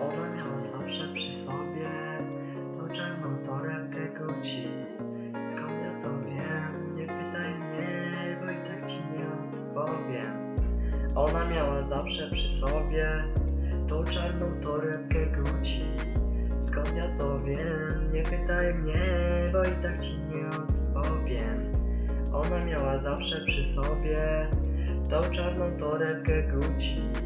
Ona miała zawsze przy sobie tą czarną torebkę Gucci. Skąd ja to wiem? Nie pytaj mnie, bo i tak ci nie odpowiem. Ona miała zawsze przy sobie tą czarną torebkę Gucci. Skąd ja to wiem? Nie pytaj mnie, bo i tak ci nie odpowiem. Ona miała zawsze przy sobie tą czarną torebkę Gucci.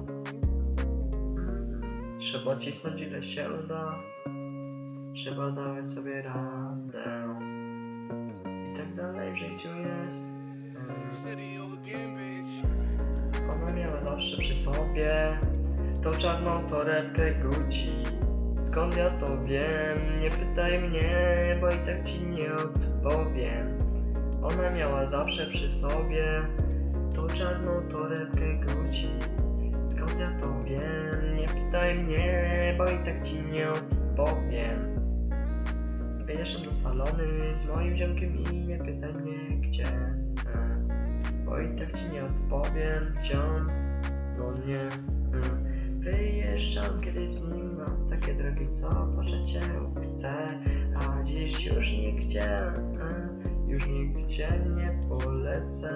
Trzeba cisnąć ile się da. Trzeba dawać sobie radę. I tak dalej w życiu jest. Ona miała zawsze przy sobie tą czarną torebkę Gucci. Skąd ja to wiem? Nie pytaj mnie, bo i tak ci nie odpowiem. Ona miała zawsze przy sobie tą czarną torebkę Gucci. Skąd ja to? Nie pytaj mnie, bo i tak ci nie odpowiem. Wyjeżdżam do salony z moim ziomkiem i nie pytaj mnie gdzie. E, bo i tak ci nie odpowiem, ciąg, no nie. mm. Wyjeżdżam kiedy z nim mam takie drogi, co po życiu chcę, a dziś już nigdzie, mm, już nigdzie nie polecę.